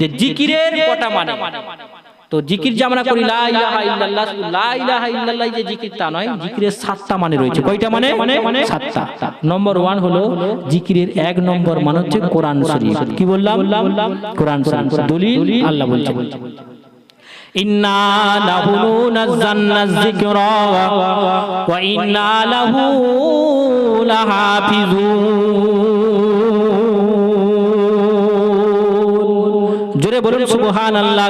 যে জিকিরের কটা মানে। তো জিকির যে আমরা করি লা ইলাহা ইল্লাল্লাহ লা ইলাহা ইল্লাল্লাহ যে জিকির তা নয় জিকিরের সাতটা মানে রয়েছে। কয়টা মানে? মানে সাতটা। নম্বর ওয়ান হলো জিকিরের এক নম্বর মানে হচ্ছে কোরআন শরীফ। কি বললাম? কোরআন শরীফ। দলিল আল্লাহ বলছেন ইন্না লাহু নাযালনা যিকরা ওয়া ইন্না লাহু লাহাফিজুন। জোরে বলুন সুবহান আল্লাহ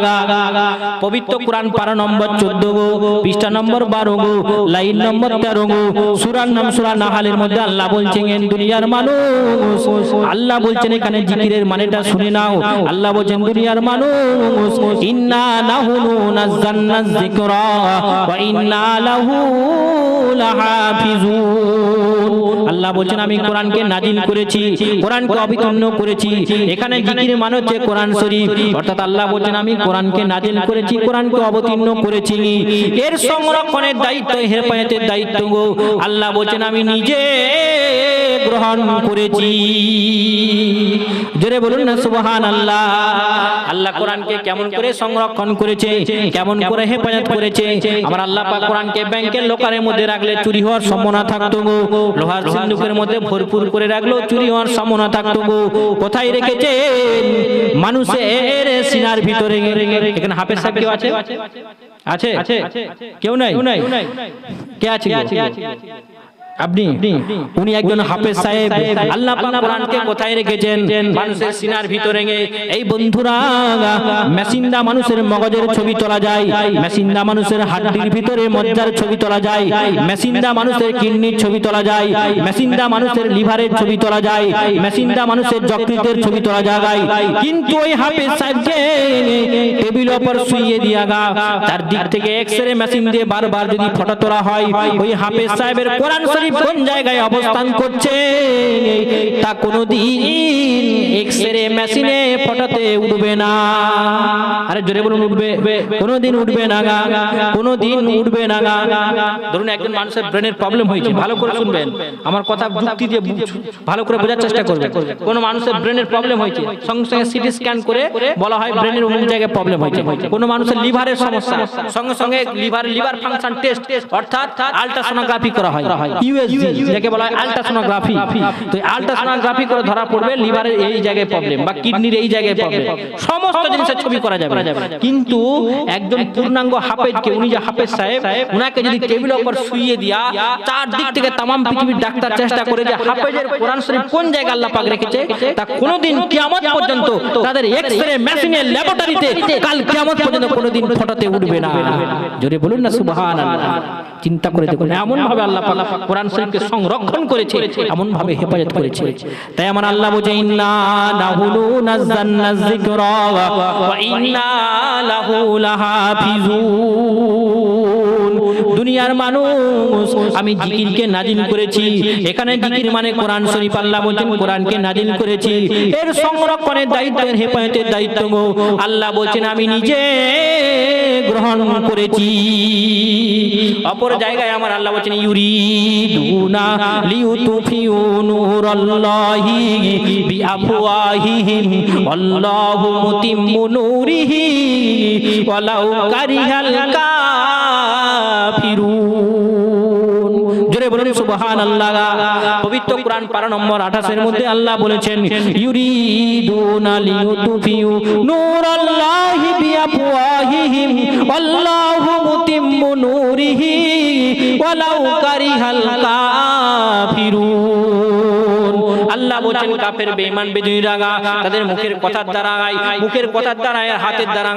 পবিত্র কোরআন পারা নম্বর চোদ্দ গো পৃষ্ঠা নম্বর বারো গো লাইন নম্বর তেরো গো সুরার নাম সুরা নাহালের মধ্যে আল্লাহ বলছেন এন দুনিয়ার মানুষ আল্লাহ বলছেন এখানে জিকিরের মানেটা শুনে নাও আল্লাহ বলছেন দুনিয়ার মানুষ ইন্না নাহুনু নাযান্না যিকরা ওয়া ইন্না লাহু লাহাফিজুন আল্লাহ বলছেন, আমি কোরআনকে নাজিল করেছি, কোরআনকে অবিতন্ন করেছি। এখানে জিকির মানে হচ্ছে কোরআন শরীফ। অর্থাৎ আল্লাহ বলছেন, আমি কোরআনকে নাজিল করেছি, কোরআনকে অবতীর্ণ করেছি। এর সংরক্ষণের দায়িত্ব, হেফাজতের দায়িত্ব আল্লাহ বলছেন, আমি নিজে গ্রহণ করেছি। জোরে বলুন না সুবহান আল্লাহ আল্লাহ কোরআনকে কেমন করে সংরক্ষণ করেছে, কেমন করে হেফাজত করেছে। আমার আল্লাহ পাক কোরআনকে ব্যাংকের লোকারের মধ্যে রাখলে চুরি হওয়ার সম্ভাবনা থাকতো লোহার সিন্ধুকের মধ্যে ভরপুর করে রাখল চুরি হওয়ার সম্ভাবনা থাকতো গো। কোথায় রেখেছে মানুষের সিনার ভিতরে এখানে হাফের সাহেব কেউ আছে? আছে? কেউ নাই? কে আছে আপনি উনি একজন হাফেজ সাহেব। আল্লাহ পাক কোরআনকে কোথায় রেখেছেন? মানুষের সিনার ভিতরে এই বন্ধুরা মেশিনদা মানুষের মগজের ছবি তোলা যায়। মেশিনদা মানুষের হাড্ডির ভিতরে মজ্জার ছবি তোলা যায়। মেশিনদা মানুষের কিডনির ছবি তোলা যায়। মেশিনদা মানুষের লিভারের ছবি তোলা যায়। মেশিনদা মানুষের যকৃতের ছবি তোলা যায় কিন্তু ওই হাফেজ সাহেবকে টেবিল ওপর শুইয়ে দিয়া গা। তার দিক থেকে এক্সরে মেশিন দিয়ে বারবার যদি ফটো তোলা হয় ওই হাফেজ সাহেবের কোরআন শরীফ কোন জায়গায় অবস্থান করছে? তা কোনোদিন এক্সরে মেশিনে ফটোতে উঠবে না। আরে জোরে বলুন উঠবে। কোনোদিন উঠবে না গা। কোনোদিন উঠবে না গা। ধরুন একজন মানুষের ব্রেনের প্রবলেম হয়েছে ভালো করে শুনবেন। আমার কথা যুক্তি দিয়ে ভালো করে বোঝার চেষ্টা করবেন। কোন মানুষের ব্রেনের প্রবলেম হয়েছে সঙ্গে সঙ্গে সিটি স্ক্যান করে বলা হয় ব্রেনের অমুক জায়গায় প্রবলেম হয়েছে। কোন মানুষের লিভারের সমস্যা সঙ্গে সঙ্গে লিভার লিভার ফাংশন টেস্ট অর্থাৎ আলট্রাসোনোগ্রাফি করা হয়। ইউএসজি বলা হয় আলট্রাসোনোগ্রাফি তো আলট্রাসোনোগ্রাফি করে ধরা পড়বে লিভারের এই জায়গায় প্রবলেম বা কিডনির এই জায়গায় প্রবলেম সমস্ত জিনিসের ছবি করা যাবে। কিন্তু একজন পূর্ণাঙ্গ হাফেজকে উনি যে হাফেজ সাহেব উনাকে যদি টেবিল উপর শুইয়ে দিয়া চার দিক থেকে পৃথিবীর ডাক্তার চেষ্টা করে যে হাফেজের কোরআন শরীফ কোন জায়গায় আল্লাহ পাক রেখেছে তা কোনোদিন কিয়ামত পর্যন্ত তাদের এক্সরে মেশিনের ল্যাবরেটরিতে কাল কিয়ামত পর্যন্ত কোনোদিন ফটোতে উঠবে না। জোরে বলুন না সুবহানাল্লাহ। চিন্তা করে দেখুন এমন ভাবে আল্লাহ পাক কোরআন শরীফকে সংরক্ষণ করেছে এমন ভাবে হেফাজত করেছে। তাই আমার আল্লাহ বলে ইন্না নাহুনু নাযান্না যিকরা ওয়া ইন্না লাহু লাহাফিজুন। দুনিয়ার মানুষ, আমি জিকিরকে নাজিল করেছি, এখানে জিকির মানে কোরআন শরীফ আল্লাহ বলছেন, কোরআনকে নাজিল করেছি। এর সংরক্ষণের দায়িত্ব, এর হেফাজতের দায়িত্ব আল্লাহ বলছেন, আমি নিজে গ্রহণ করেছি। অপর জায়গায় আমার আল্লাহ বলছেন ইউরিদুনা লিউতুফিউ নূরাল্লাহি বিআফওয়াহিহিম আল্লাহু মুতিম্মু নূরিহি ওয়ালাউ কারিহাল কাফিরুন। জোরে বলুন, সুবহানাল্লাহ। পবিত্র কোরআন পারা নম্বর 28 এর মধ্যে আল্লাহ বলেছেন, ইউরিদুনা লিউতুফিউ আল্লাহু আল্লাহ বলেন কাফের বেঈমান বেদুইরা তাদের মুখের কথার দ্বারা মুখের কথার দ্বারা আর হাতের দ্বারা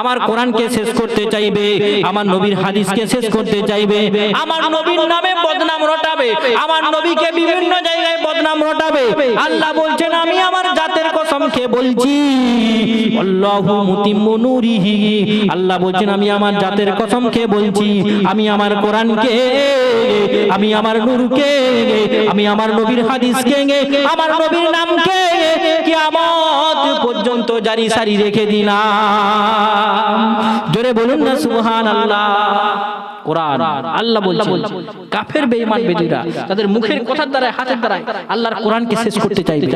আমার কোরআনকে শেষ করতে চাইবে, আমার নবীর হাদিসকে শেষ করতে চাইবে, আমার নবীর নামে বদনাম রটাবে, আমার নবীকে বিভিন্ন জায়গায় বদনাম রটাবে। আল্লাহ বলছেন, আমি আমার জাতের কসম খেয়ে বলছি, আল্লাহু মুতিম্মু নূরিহি। আল্লাহ বলছেন, আমি আমার জাতের কসম খেয়ে বলছি, আমি আমার কোরআনকে, আমি আমার নূরকে, আমি আমার নবীর হাদিসকে আমার নবীর নামকে কিয়ামত পর্যন্ত জারি সারি রেখে দিলাম। জোরে বলুন না সুবহানাল্লাহ। কোরআন আল্লাহ বলছেন কাফের বেঈমান বেদুরা তাদের মুখের কথার দ্বারা হাতের দ্বারা আল্লাহর কোরআনকে শেষ করতে চাইবে।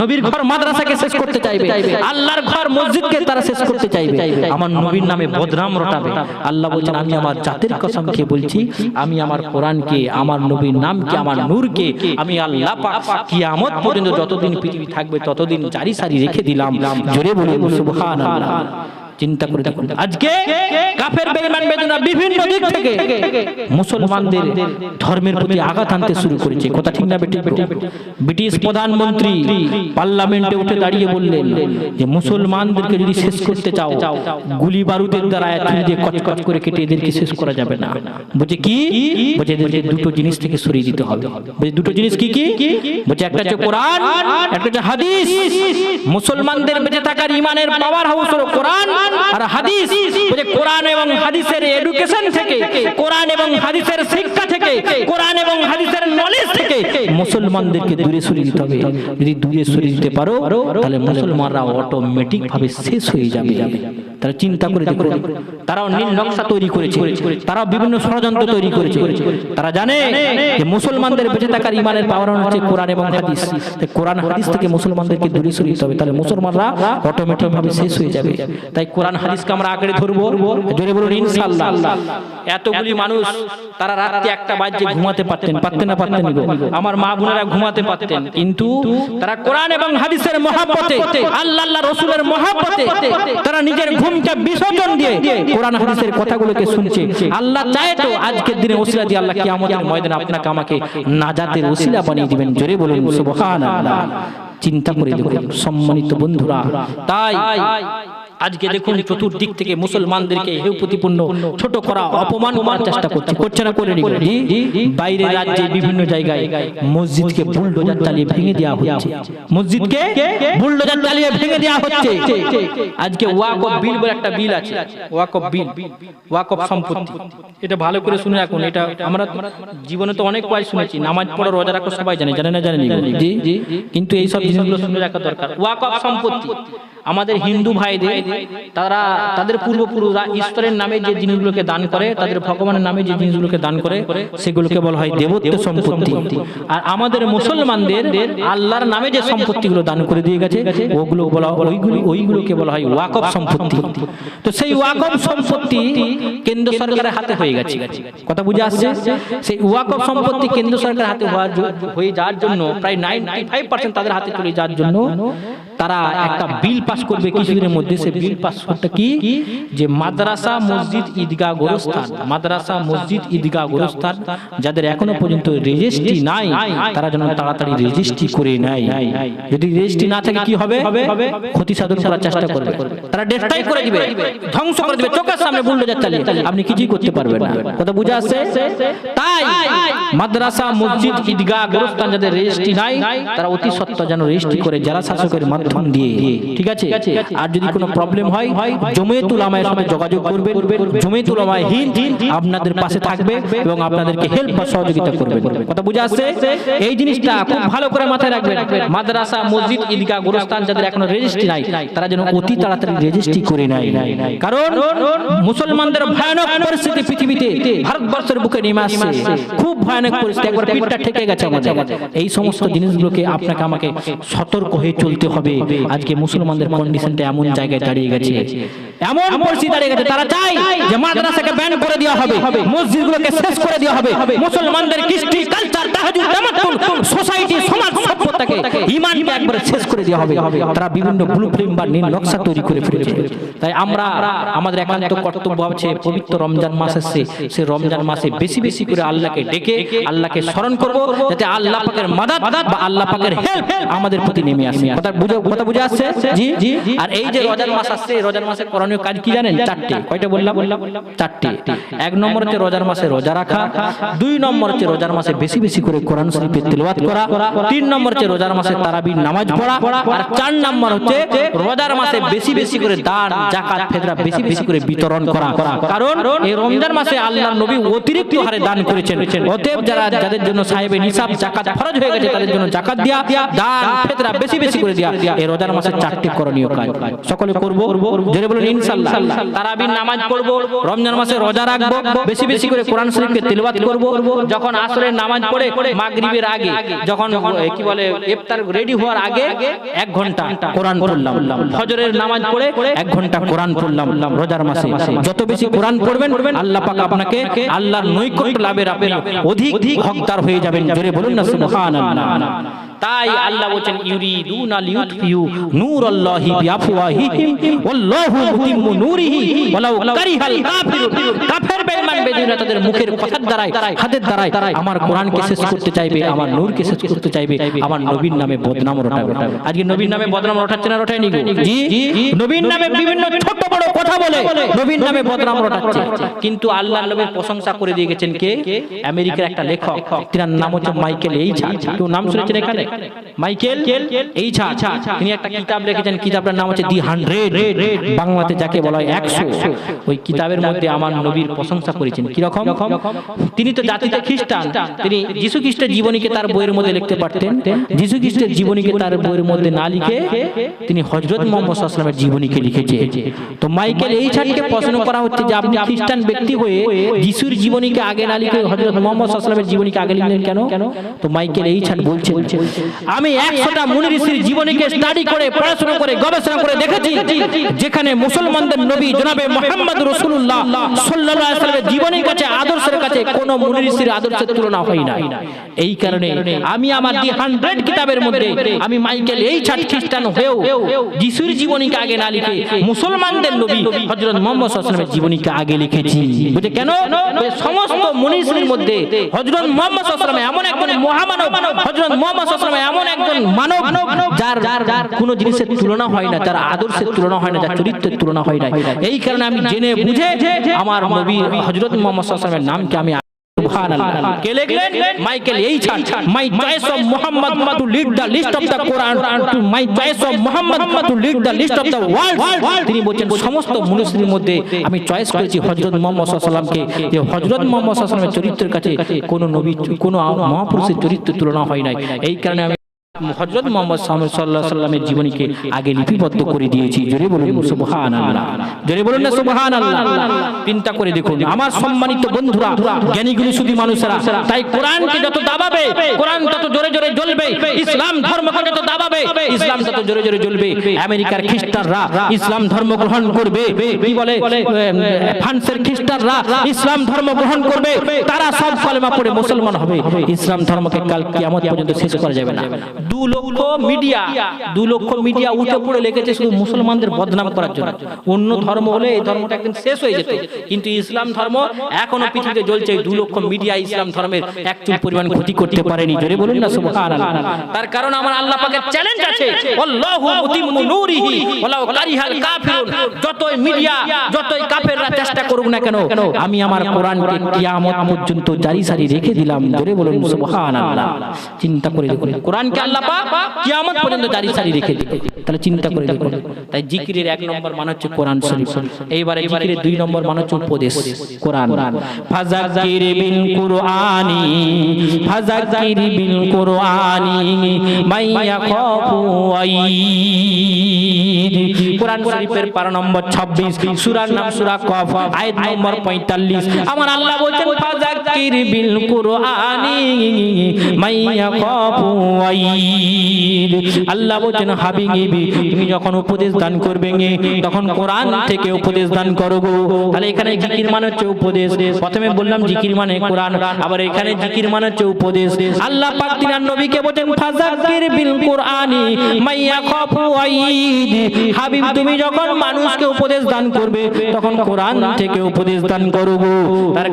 নবীর ঘর মাদ্রাসাকে শেষ করতে চাইবে। আল্লাহর ঘর মসজিদকে তারা শেষ করতে চাইবে। আমার নবীর নামে বদনাম রটাবে। আল্লাহ বলছেন আমি আমার জাতির কসম খেয়ে বলছি আমি আমার কোরআনকে আমার নবীর নামকে আমার নূরকে আমি আল্লাহ পাক কিয়ামত পর্যন্ত যতদিন পৃথিবী থাকবে ততদিন জারি সারি রেখে দিলাম। জোরে বলে সুবহানাল্লাহ। চিন্তা করে দেখুন। আজকে কাফের বেঈমান বেদনা বিভিন্ন দিক থেকে মুসলমানদের ধর্মের প্রতি আঘাত আনতে শুরু করেছে। কথা ঠিক না বেটি ব্রিটিশ প্রধানমন্ত্রী পার্লামেন্টে উঠে দাঁড়িয়ে বললেন যে মুসলমানদেরকে যদি শেষ করতে চাও গুলি বারুদের দ্বারা এতদিন দিয়ে কচকচ করে কেটে এদেরকে শেষ করা যাবে না। বলছে কি? বলছে এদেরকে দুটো জিনিস থেকে সরিয়ে দিতে হবে। বলছে দুটো জিনিস কি? কি? বলছে একটা হচ্ছে কোরআন একটা হচ্ছে হাদিস। মুসলমানদের বেঁচে থাকার ইমানের পাওয়ার হাউস হলো কোরআন। আর হাদিস বলছে কোরআন এবং হাদিসের এডুকেশন থেকে, কোরআন এবং হাদিসের শিক্ষা থেকে, কোরআন এবং হাদিসের নলেজ থেকে মুসলমানদেরকে দূরে সরিয়ে দিতে হবে। যদি দূরে সরিয়ে দিতে পারো, তাহলে মুসলমানরা অটোমেটিক ভাবে শেষ হয়ে যাবে। তারা চিন্তা করে দেখুন তারাও নীল নকশা তৈরি করেছে। তারাও বিভিন্ন ষড়যন্ত্র তৈরি করেছে। তারা জানে যে মুসলমানদের বেঁচে থাকার ইমানের পাওয়ার হচ্ছে কোরআন এবং হাদিস। কোরআন হাদিস থেকে মুসলমানদেরকে দূরে দিতে হবে। তাহলে মুসলমানরা অটোমেটিক ভাবে শেষ হয়ে যাবে। তাই কোরআন হাদিসকে আমরা আঁকড়ে ধরবো। জোরে বলুন, ইনশাআল্লাহ। এতগুলি মানুষ, তারা রাত্রে একটা বাজে ঘুমাতে পারতেন। পারতেন না, পারতেন। আমার মা বোনেরা ঘুমাতে পারতেন। কিন্তু তারা কোরআন এবং হাদিসের মহাব্বতে আল্লাহ আল্লাহ, রসুলের মহাব্বতে তারা নিজের ঘুমকে বিসর্জন দিয়ে কোরআন হাদিসের কথাগুলোকে শুনছে। আল্লাহ চায় তো আজকের দিনে ওসিলা দিয়ে আল্লাহ কিয়ামতের ময়দানে আপনাকে আমাকে নাজাতের ওসিলা বানিয়ে দিবেন। জোরে বলুন, সুবহানাল্লাহ। চিন্তা করে দেখুন, সম্মানিত বন্ধুরা। তাই আজকে দেখুন চতুর্দিক থেকে মুসলমানদেরকে হেউ প্রতিপন্ন ছোট করা অপমান করার চেষ্টা করছে। করছে। না করে বাইরে রাজ্যে বিভিন্ন জায়গায় মসজিদকে বুলডোজার চালিয়ে ভেঙে দেওয়া হচ্ছে। মসজিদকে বুলডোজার চালিয়ে ভেঙে দেওয়া হচ্ছে। আজকে ওয়াকফ বিল বলে একটা বিল আছে। ওয়াকফ বিল। ওয়াকফ সম্পত্তি। এটা ভালো করে শুনে রাখুন। এটা আমরা জীবনে তো অনেক কয় শুনেছি। নামাজ পড়ো রোজা রাখো সবাই জানে। জানে না জানেন জি জি। কিন্তু এই সব জিনিসগুলো শুনে রাখা দরকার। ওয়াকফ সম্পত্তি। আমাদের হিন্দু ভাইদের তারা তাদের পূর্বপুরুষরা ঈশ্বরের নামে যে জিনিসগুলোকে দান করে, তাদের ভগবানের নামে যে জিনিসগুলোকে দান করে, সেগুলোকে বলা হয় দেবত্ব সম্পত্তি। আর আমাদের মুসলমানদের আল্লাহর নামে যে সম্পত্তিগুলো দান করে দিয়ে গেছে, ওগুলো বলা, ওইগুলি, ওইগুলোকে বলা হয় ওয়াকফ সম্পত্তি। তো সেই ওয়াকফ সম্পত্তি কেন্দ্র সরকারের হাতে হয়ে গেছে। কথা বুঝে আসছে? সেই ওয়াকফ সম্পত্তি কেন্দ্র সরকারের হাতে হওয়ার হয়ে যাওয়ার জন্য প্রায় নাইনটি ফাইভ পার্সেন্ট তাদের হাতে চলে যাওয়ার জন্য তারা একটা বিল পাস করবে কিছুদিনের মধ্যে সে বিল পাস করতে কি? যে মাদ্রাসা মসজিদ ঈদগাহ গোরস্থান। মাদ্রাসা মসজিদ ঈদগাহ গোরস্থান যাদের এখনও পর্যন্ত রেজিস্ট্রি নাই তারা যেন তাড়াতাড়ি রেজিস্ট্রি করে নেয়। যদি রেজিস্ট্রি না থাকে কি হবে? ক্ষতি সাধন করার চেষ্টা করবে। তারা ডেস্টাই করে দিবে। ধ্বংস করে দিবে। চোখের সামনে বুলডোজার চালিয়ে। আপনি কিছুই করতে পারবেন না। কথা বুঝে আসছে? তাই মাদ্রাসা মসজিদ ঈদগাহ গোরস্থান যাদের রেজিস্ট্রি নাই তারা অতি সত্ত্ব যেন রেজিস্ট্রি করে। যারা শাসকের মাধ্যম দিয়ে। ঠিক আছে? আর যদি কোনো প্রবলেম হয় জমিয়তুল উলামায়ের সাথে যোগাযোগ করবেন। জমিয়তুল উলামায়ে হিন্দ আপনাদের পাশে থাকবে এবং আপনাদেরকে হেল্প বা সহযোগিতা করবে কথা বুঝে আসছে? এই জিনিসটা খুব ভালো করে মাথায় রাখবেন। মাদ্রাসা মসজিদ ঈদগাহ গোরস্থান যাদের এখনও রেজিস্ট্রি নাই তারা যেন অতি তাড়াতাড়ি রেজিস্ট্রি করে নেয়। কারণ মুসলমানদের ভয়ানক পরিস্থিতি পৃথিবীতে ভারতবর্ষের বুকে নেমে আসছে। খুব ভয়ানক পরিস্থিতি। একবার পিঠটা ঠেকে গেছে আমাদের। এই সমস্ত জিনিসগুলোকে আপনাকে আমাকে সতর্ক হয়ে চলতে হবে আজকে মুসলমানদের কন্ডিশনটা এমন জায়গায় দাঁড়িয়ে গেছে। এমন পরিস্থিতি দাঁড়িয়ে গেছে। তারা চায় যে মাদ্রাসাকে ব্যান করে দেওয়া হবে। মসজিদগুলোকে শেষ করে দেওয়া হবে। মুসলমানদের কৃষ্টি কালচার তাহাজুদ তামাত্তুল সোসাইটি সমাজ সভ্যতাকে ঈমানকে একবারে শেষ করে দেওয়া হবে। তারা বিভিন্ন ব্লুপ্রিন্ট বা নীল নকশা তৈরি করে ফেলেছে তাই আমরা আমাদের একান্ত কর্তব্য আছে পবিত্র রমজান মাস আসছে সে রমজান মাসে বেশি বেশি করে আল্লাহকে ডেকে আল্লাহকে স্মরণ করব যাতে আল্লাহ পাকের মাদাত বা আল্লাহ পাকের হেল্প আমাদের প্রতি নেমে আসে। কথা বুঝে কথা বুঝে আসছে? জি? জি আর এই যে রমজান মাস আসছে রমজান মাসে করণীয় কাজ কি জানেন? চারটে। কয়টা বললাম? চারটে। এক নম্বর হচ্ছে রোজার মাসে রোজা রাখা দুই নম্বর হচ্ছে রোজার মাসে বেশি বেশি করে কোরআন শরীফের তেলাওয়াত করা, তিন নম্বর হচ্ছে রোজার মাসে তারাবির নামাজ পড়া, আর চার নম্বর হচ্ছে রোজার মাসে বেশি বেশি করে দান, জাকাত, ফেতরা বেশি বেশি করে বিতরণ করা। কারণ এই রমজান মাসে আল্লাহর নবী অতিরিক্ত হারে দান করেছেন। অতএব যারা, যাদের জন্য সাহেবে নিসাব জাকাত ফরজ হয়ে গেছে, তাদের জন্য জাকাত দিয়া, দান, ফেতরা বেশি বেশি করে দিয়া এই রোজার মাসে চারটি করণীয় কাজ। সকলে করব? জোরে বলুন, ইনশাআল্লাহ। তারাবির নামাজ পড়ব, রমজান মাসে রোজা রাখব, বেশি বেশি করে কোরআন শরীফকে তেলাওয়াত করব। যখন আসরের নামাজ পড়ে মাগরিবের আগে যখন কি বলে ইফতার রেডি হওয়ার আগে এক ঘণ্টা কোরআন পড়লাম। ফজরের নামাজ পড়ে এক ঘণ্টা কোরআন পড়লাম রোজার মাসে। যত বেশি কোরআন পড়বেন আল্লাহ পাক আপনাকে আল্লাহর নৈকট্য লাভের আপনি অধিক হকদার হয়ে যাবেন। জোরে বলুন না সুবহানাল্লাহ। তাই আল্লাহ বলেন ইউরিদুনা লিউতফিউ নূরাল্লাহি বিআফওয়াহিহিম ওয়াল্লাহু মুতিম্মু নূরিহি ওয়ালাউ কারিহাল কাফিরুন কাফের বেঈমান বেদীনরা তাদের মুখের কথার দ্বারাই হাতের দ্বারাই আমার কোরআনকে শেষ করতে চাইবে আমার নূরকে শেষ করতে চাইবে আমার নবীর নামে বদনাম রটাবে। আজকে নবীর নামে বদনাম রটাচ্ছে না রটায়নি? জি নবীর নামে বিভিন্ন ছোট বড় কথা বলে নবীর নামে বদনাম রটাচ্ছে। কিন্তু আল্লাহ নবীর প্রশংসা করে দিয়ে গেছেন কে? আমেরিকার একটা লেখক। তিনার নাম হচ্ছে মাইকেল এইচা কেউ নাম শুনেছেন এখানে মাইকেল? এইচা তিনি একটা কিতাব লিখেছেন কিতাবটার নাম হচ্ছে দি হান্ড্রেড। বাংলাতে যাকে বলা হয় একশো। ওই কিতাবের মধ্যে আমার নবীর প্রশংসা করেছেন। কীরকম? তিনি তো জাতিতে খ্রিস্টান। তিনি যীশু খ্রিস্টের জীবনীকে তার বইয়ের মধ্যে লিখতে পারতেন। যীশু খ্রিস্টের জীবনীকে তার বইয়ের মধ্যে না লিখে তিনি হজরত মোহাম্মদ সাল্লামের জীবনীকে লিখেছে। তো মাইকেল এই ছাড়কে প্রশ্ন করা হচ্ছে যে আপনি খ্রিস্টান ব্যক্তি হয়ে যিশুর জীবনীকে আগে না লিখে হজরত মোহাম্মদ সাল্লামের জীবনীকে আগে লিখলেন কেন? তো মাইকেল এই ছাড় বলছে আমি একশোটা মুনি ঋষির জীবনীকে স্টাডি করে পড়াশোনা করে গবেষণা করে দেখেছি যেখানে মুসলমানদের নবী জনাবে মোহাম্মদ রসুল্লাহ সাল্লামের জীবনীর কাছে আদর্শের কাছে কোন মুনি ঋষির আদর্শের তুলনা হয় না। এই কারণে আমি আমার দি হান্ড্রেড কিতাবের মধ্যে আমি মাইকেল এই ছাট খ্রিস্টান হয়েও যিশুর জীবনীকে আগে না লিখে মুসলমানদের নবী হযরত মুহাম্মদ সাল্লামের জীবনীকে আগে লিখেছি। বুঝে কেন? সমস্ত মনীষীর মধ্যে হজরত মুহাম্মদ সাল্লাম এমন একজন মহামানব হযরত মুহাম্মদ সাল্লাম এমন একজন মানব যার যার কোনো জিনিসের তুলনা হয় না, যার আদর্শের তুলনা হয় না, যার চরিত্রের তুলনা হয় না। এই কারণে আমি জেনে বুঝে আমার নবী হজরত মোহাম্মদ সাল্লামের নামকে আমি Subhanallah. কে লিখলেন? মাইকেল এই my choice of Muhammad to lead the list of the Quran to my choice of Muhammad to lead the list of the world তিনি বলছেন সমস্ত মনুষ্যের মধ্যে আমি চয়েস করেছি হযরত মুহাম্মদ সাল্লাল্লাহু আলাইহি সাল্লামকে যে হযরত মুহাম্মদ সাল্লাল্লাহু আলাইহি চরিত্রের কাছে কোন নবী কোন মহাপুরুষের চরিত্র তুলনা হয় নাই। এই কারণে আমি হযরত মুহাম্মদ সাল্লাল্লাহু আলাইহি সাল্লামের জীবনীকে আগে লিপিবদ্ধ করে দিয়েছি। জোরে বলুন, সুবহানাল্লাহ। জোরে বলুন না, সুবহানাল্লাহ। চিন্তা করে দেখুন। আমার সম্মানিত বন্ধুরা জ্ঞানীগুলি শুধু মানুষেরা, তাই কোরআনকে যত দাবাবে, কোরআন তত জোরে জোরে জ্বলবে, ইসলাম ধর্মকে যত দাবাবে, ইসলাম তত জোরে জোরে জ্বলবে। আমেরিকার খ্রিস্টানরা ইসলাম ধর্ম গ্রহণ করবে। কি বলে? ফ্রান্সের খ্রিস্টানরা ইসলাম ধর্ম গ্রহণ করবে। তারা সব কলেমা পড়ে মুসলমান হবে। ইসলাম ধর্মকে কাল কিয়ামত পর্যন্ত শেষ করা যাবে না। দু লক্ষ মিডিয়া। দু লক্ষ মিডিয়া উঠে পড়ে লেগেছে শুধু মুসলমানদের বদনাম করার জন্য। অন্য ধর্ম হলে এই ধর্মটা একদিন শেষ হয়ে যেত। কিন্তু ইসলাম ধর্ম এখনও পৃথিবীতে জ্বলছে দু লক্ষ মিডিয়া ইসলাম ধর্মের পরিমাণ ক্ষতি করতে পারেনি। জোরে বলুন না সুবহানাল্লাহ। তার কারণ আমার আল্লাহ পাকের চ্যালেঞ্জ আছে। আল্লাহু মুতিম্মু নূরিহি। ওয়ালাউ কারিহাল কাফিরুন। যতই মিডিয়া যতই কাফেররা চেষ্টা করুক না কেন আমি আমার কোরআনকে কিয়ামত পর্যন্ত জারি সারি রেখে দিলাম। জোরে বলুন সুবহানাল্লাহ চিন্তা করে দেখুন কোরআনকে আল্লাহ পাক কিয়ামত পর্যন্ত জারি সারি রেখে দিবে। তাহলে চিন্তা করে দেখুন। তাই জিকিরের এক নম্বর মান হচ্ছে কোরআন শরীফ। এইবারে জিকিরের দুই নম্বর মান হচ্ছে উপদেশ, কোরআন। ফাজাকির বিল কুরআনি ফাজাকির বিল কুরআনি মাইয়া খাফু ওয়াইদ কোরআন শরীফের পারা নম্বর 26 সূরার নাম সূরা কফ, আয়াত নম্বর 45 আমার আল্লাহ বলছেন ফাজাক্কির বিল কুরআনি মাইয়া ওয়াইদ আল্লাহ বলছেন, হাবিবি, তুমি যখন উপদেশ দান করবে তখন কোরআন থেকে উপদেশ দান করো তাহলে এখানে জিকির মানে হচ্ছে উপদেশ। প্রথমে বললাম, জিকির মানে কোরআন, আবার এখানে জিকির মানে হচ্ছে উপদেশ। আল্লাহ পাক নবীকে বলেন ফাজাক্কির বিল কুরআনি মাইয়া খাফু ওয়াইদ হাবিব তুমি যখন মানুষকে উপদেশ দান করবে তখন কোরআন থেকে উপদেশ দান করব। তার